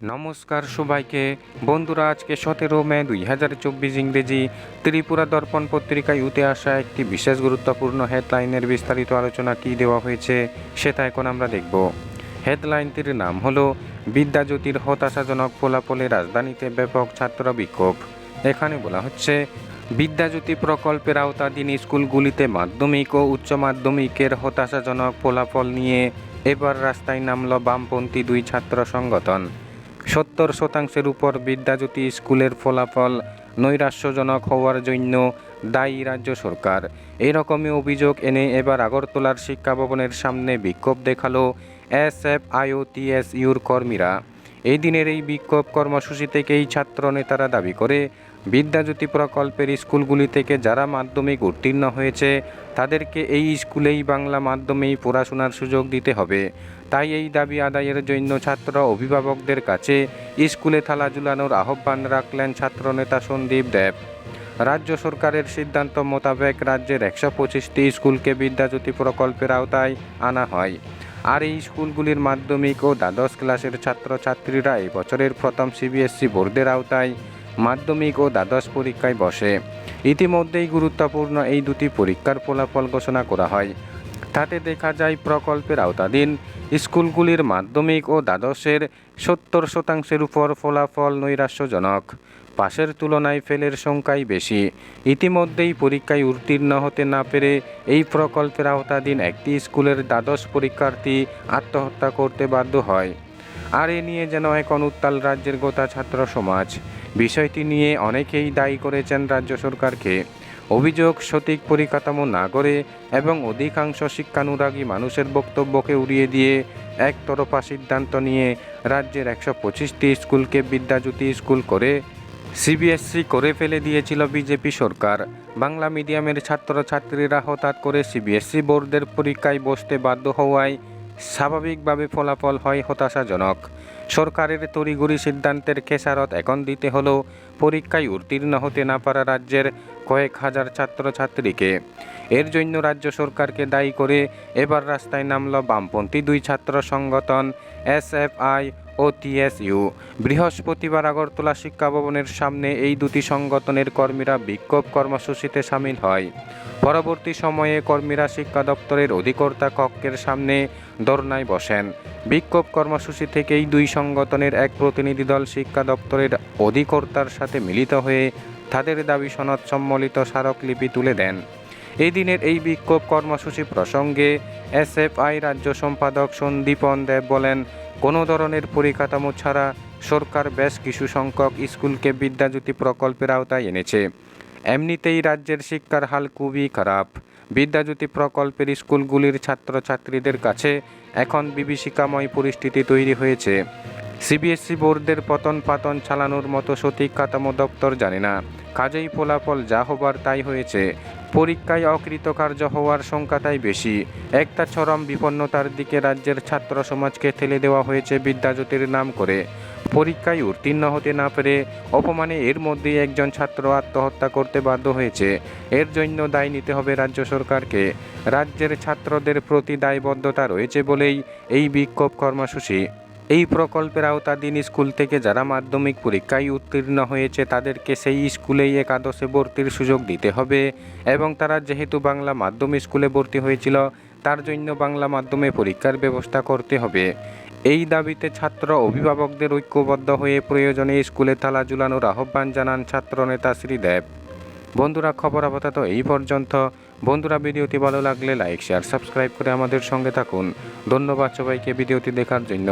নমস্কার সবাইকে। বন্ধুরা, আজকে সতেরো মে দুই হাজার চব্বিশ ইংরেজি ত্রিপুরা দর্পণ পত্রিকায় উঠে আসা একটি বিশেষ গুরুত্বপূর্ণ হেডলাইনের বিস্তারিত আলোচনা কী দেওয়া হয়েছে, সেটা এখন আমরা দেখব। হেডলাইনটির নাম হল, বিদ্যাজ্যোতির হতাশাজনক ফলাফলে রাজধানীতে ব্যাপক ছাত্র বিক্ষোভ। এখানে বলা হচ্ছে, বিদ্যাজ্যোতি প্রকল্পের আওতাধীন স্কুলগুলিতে মাধ্যমিক ও উচ্চ মাধ্যমিকের হতাশাজনক ফলাফল নিয়ে এবার রাস্তায় নামল বামপন্থী দুই ছাত্র সংগঠন। সত্তর শতাংশের উপর বিদ্যাজ্যোতি স্কুলের ফলাফল নৈরাশ্যজনক হওয়ার জন্য দায়ী রাজ্য সরকার। এরকমই অভিযোগ এনে এবার আগরতলার শিক্ষা ভবনের সামনে বিক্ষোভ দেখাল এস এফ আইওটিএসইউর কর্মীরা। এই দিনের এই বিক্ষোভ কর্মসূচি থেকেই ছাত্র নেতারা দাবি করে বিদ্যাজ্যোতি প্রকল্পের স্কুলগুলি থেকে যারা মাধ্যমিক উত্তীর্ণ হয়েছে, তাদেরকে এই স্কুলেই বাংলা মাধ্যমেই পড়াশোনার সুযোগ দিতে হবে। তাই এই দাবি আদায়ের জন্য ছাত্র অভিভাবকদের কাছে স্কুলে থালা ঝুলানোর আহ্বান রাখলেন ছাত্রনেতা সন্দীপ দেব। রাজ্য সরকারের সিদ্ধান্ত মোতাবেক রাজ্যের একশো পঁচিশটি স্কুলকে বিদ্যাজ্যোতি প্রকল্পের আওতায় আনা হয়। আর এই স্কুলগুলির মাধ্যমিক ও দ্বাদশ ক্লাসের ছাত্রছাত্রীরা এই বছরের প্রথম সিবিএসসি বোর্ডের আওতায় মাধ্যমিক ও দ্বাদশ পরীক্ষায় বসে। ইতিমধ্যেই গুরুত্বপূর্ণ এই দুটি পরীক্ষার ফলাফল ঘোষণা করা হয়। তাতে দেখা যায়, প্রকল্পের আওতাধীন স্কুলগুলির মাধ্যমিক ও দ্বাদশের সত্তর শতাংশের উপর ফলাফল নৈরাশ্যজনক। পাশের তুলনায় ফেলের সংখ্যাই বেশি। ইতিমধ্যেই পরীক্ষায় উত্তীর্ণ হতে না পেরে এই প্রকল্পের আওতাধীন একটি স্কুলের দ্বাদশ পরীক্ষার্থী আত্মহত্যা করতে বাধ্য হয়। আর এ নিয়ে যেন এখন উত্তাল রাজ্যের গোটা ছাত্র সমাজ। বিষয়টি নিয়ে অনেকেই দায়ী করেছেন রাজ্য সরকারকে। অভিযোগ, সঠিক পরিকাঠামো না করে এবং অধিকাংশ শিক্ষানুরাগী মানুষের বক্তব্যকে উড়িয়ে দিয়ে একতরফা সিদ্ধান্ত নিয়ে রাজ্যের একশো পঁচিশটি স্কুলকে বিদ্যাজ্যোতি স্কুল করে সিবিএসসি করে ফেলে দিয়েছিল বিজেপি সরকার। বাংলা মিডিয়ামের ছাত্রছাত্রীরা হঠাৎ করে সিবিএসসি বোর্ডের পরীক্ষায় বসতে বাধ্য হওয়ায় স্বাভাবিকভাবে ফলাফল হয় হতাশাজনক। সরকারের তড়িগুড়ি সিদ্ধান্তের খেসারত এখন দিতে হলো পরীক্ষায় উত্তীর্ণ হতে না পারা রাজ্যের কয়েক হাজার ছাত্রছাত্রীকে। এর জন্য রাজ্য সরকারকে দায়ী করে এবার রাস্তায় নামল বামপন্থী দুই ছাত্র সংগঠন এসএফআই ও টিএসইউ। বৃহস্পতিবার আগরতলা শিক্ষা ভবনের সামনে এই দুটি সংগঠনের কর্মীরা বিক্ষোভ কর্মসূচিতে সামিল হয়। পরবর্তী সময়ে কর্মীরা শিক্ষা দপ্তরের অধিকর্তা কক্ষের সামনে ধর্নায় বসেন। বিক্ষোভ কর্মসূচি থেকেই দুই সংগঠনের এক প্রতিনিধি দল শিক্ষা দপ্তরের অধিকর্তার সাথে মিলিত হয়ে তাদের দাবি সনদ সম্বলিত স্মারকলিপি তুলে দেন। এই দিনের এই বিক্ষোভ কর্মসূচি প্রসঙ্গে এসএফআই রাজ্য সম্পাদক সন্দীপন দেব বলেন, কোনো ধরনের পরিকাঠামো ছাড়া সরকার বেশ কিছু সংখ্যক স্কুলকে বিদ্যাজ্যোতি প্রকল্পের আওতায় এনেছে। এমনিতেই রাজ্যের শিক্ষার হাল খুবই খারাপ। বিদ্যাজ্যোতি প্রকল্পের স্কুলগুলির ছাত্রছাত্রীদের কাছে এখন বিভীষিকাময় পরিস্থিতি তৈরি হয়েছে। সিবিএসসি বোর্ডের পতন পাতন চালানোর মতো সঠিক কাঠামো দপ্তর জানে না। কাজেই ফলাফল যা হবার তাই হয়েছে। পরীক্ষায় অকৃতকার্য হওয়ার সংখ্যাটাই বেশি। একটা চরম বিপন্নতার দিকে রাজ্যের ছাত্র সমাজকে ঠেলে দেওয়া হয়েছে বিদ্যাজ্যোতির নাম করে। পরীক্ষায় উত্তীর্ণ হতে না পেরে অপমানে এর মধ্যে একজন ছাত্র আত্মহত্যা করতে বাধ্য হয়েছে। এর জন্য দায় নিতে হবে রাজ্য সরকারকে। রাজ্যের ছাত্রদের প্রতি দায়বদ্ধতা রয়েছে বলেই এই বিক্ষোভ কর্মসূচি। এই প্রকল্পের আওতাধীন স্কুল থেকে যারা মাধ্যমিক পরীক্ষায় উত্তীর্ণ হয়েছে, তাদেরকে সেই স্কুলেই একাদশে ভর্তির সুযোগ দিতে হবে এবং তারা যেহেতু বাংলা মাধ্যম স্কুলে ভর্তি হয়েছিল, তার জন্য বাংলা মাধ্যমে পরীক্ষার ব্যবস্থা করতে হবে। এই দাবিতে ছাত্র অভিভাবকদের ঐক্যবদ্ধ হয়ে প্রয়োজনে স্কুলে তালা ঝুলানোর আহ্বান জানান ছাত্রনেতা শ্রীদেব। বন্ধুরা, খবর আপাতত এই পর্যন্ত। বন্ধুরা, ভিডিওটি ভালো লাগলে লাইক, শেয়ার, সাবস্ক্রাইব করে আমাদের সঙ্গে থাকুন। ধন্যবাদ সবাইকে ভিডিওটি দেখার জন্য।